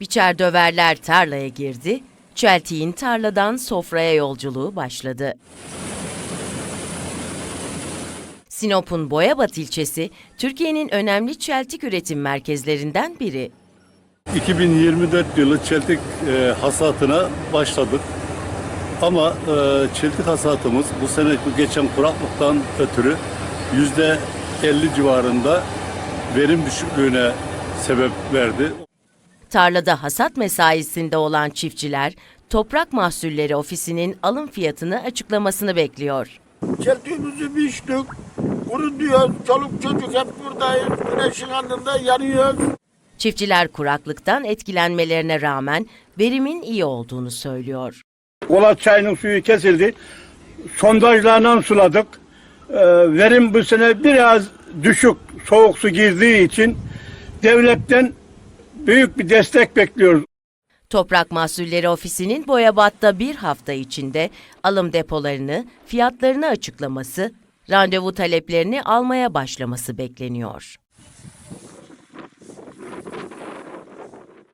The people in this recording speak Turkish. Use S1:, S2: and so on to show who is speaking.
S1: Biçer döverler tarlaya girdi, çeltiğin tarladan sofraya yolculuğu başladı. Sinop'un Boyabat ilçesi, Türkiye'nin önemli çeltik üretim merkezlerinden biri.
S2: 2024 yılı çeltik e, hasatına başladık. Ama e, çeltik hasatımız bu sene bu geçen kuraklıktan ötürü yüzde 50 civarında verim düşüklüğüne sebep verdi.
S1: Tarlada hasat mesaisinde olan çiftçiler, Toprak Mahsulleri Ofisi'nin alım fiyatını açıklamasını bekliyor.
S3: Çeltiğimizi biçtik, kuru diyoruz, çoluk çocuk hep buradayız, güneşin altında yanıyoruz.
S1: Çiftçiler kuraklıktan etkilenmelerine rağmen verimin iyi olduğunu söylüyor.
S4: Kola çayının suyu kesildi. Sondajlarla suladık. Ee, verim bu sene biraz düşük soğuk su girdiği için devletten büyük bir destek bekliyoruz.
S1: Toprak Mahsulleri Ofisi'nin Boyabat'ta bir hafta içinde alım depolarını, fiyatlarını açıklaması, randevu taleplerini almaya başlaması bekleniyor.